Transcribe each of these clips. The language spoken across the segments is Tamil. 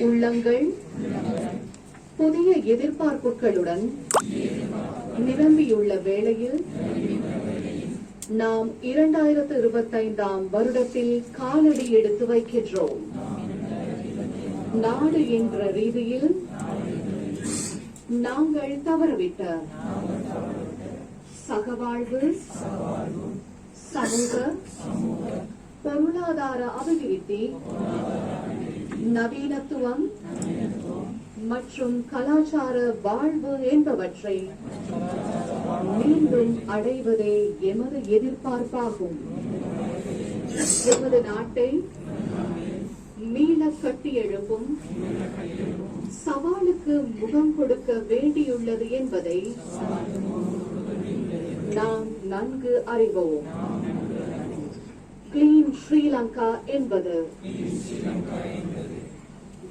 உள்ளங்கள் புதிய எதிர்பார்ப்புகளுடன் நிரம்பியுள்ள வேளையில் நாம் இரண்டாயிரத்து இருபத்தைந்தாம் வருடத்தில் காலடி எடுத்து வைக்கின்றோம். நாடு என்ற ரீதியில் நாங்கள் தவறவிட்ட சகவாழ்வு சமூக பொருளாதார அபிவிருத்தி நவீனத்துவம் மற்றும் கலாச்சார வாழ்வு என்பவற்றை மீண்டும் அடைவதே எமது எதிர்பார்ப்பாகும். எமது நாட்டை மீள கட்டியெழுப்பும் சவாலுக்கு முகம் கொடுக்க வேண்டியுள்ளது என்பதை நாம் நன்கு அறிவோம். கிளீன் ஸ்ரீலங்கா என்பது.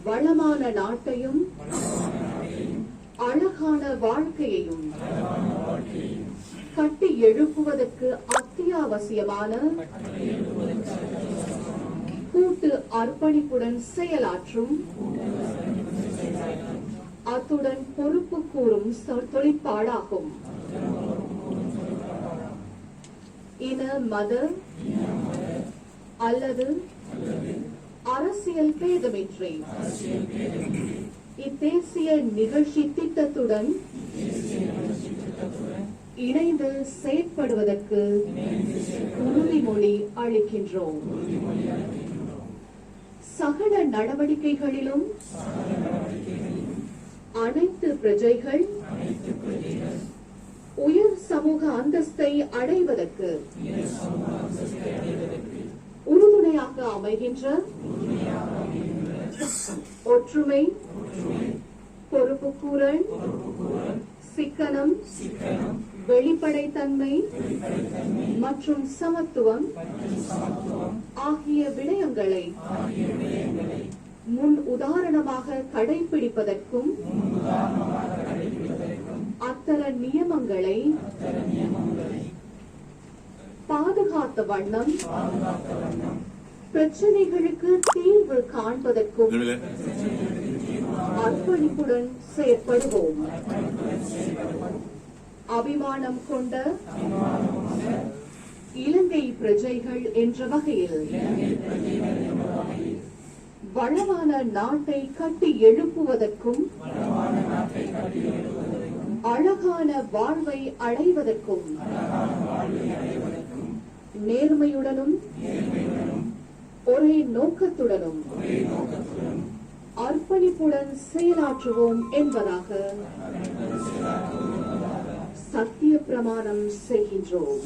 வளமான நாட்டையும் அழகான வாழ்க்கையையும் கட்டி எழுப்புவதற்கு அத்தியாவசியமான கூட்டு அர்ப்பணிப்புடன் செயலாற்றும் அத்துடன் பொறுப்பு கூறும் தொழிற்பாடாகும். இன மத அல்லது அரசியல் பேதமின்றி. இத்தேசிய நிகழ்ச்சி திட்டத்துடன் இணைந்து செயற்படுவதற்கு உறுதிமொழி அளிக்கின்றோம். சகல நடவடிக்கைகளிலும் அனைத்து பிரஜைகள் உயர் சமூக அந்தஸ்தை அடைவதற்கு உண்மையாக அமைகின்ற ஒற்றுமை பொறுப்புக்கூறல் சிக்கனம் வெளிப்படைத்தன்மை மற்றும் சமத்துவம் ஆகிய விடயங்களை முன் உதாரணமாக கடைபிடிப்பதற்கும் அத்தர நியமங்களை பாதுகாத்த வண்ணம் பிரச்சனைகளுக்கு தீர்வு காண்பதற்கும் அர்ப்பணிப்புடன் செயற்படுவோம். அபிமானம் கொண்ட இலங்கை பிரஜைகள் என்ற வகையில் வளமான நாட்டை கட்டி எழுப்புவதற்கும் அழகான வாழ்வை அடைவதற்கும் நேர்மையுடனும் ஒரே நோக்கத்துடனும் அர்ப்பணிப்புடன் செயலாற்றுவோம் என்பதாக சத்திய பிரமாணம் செய்கின்றோம்.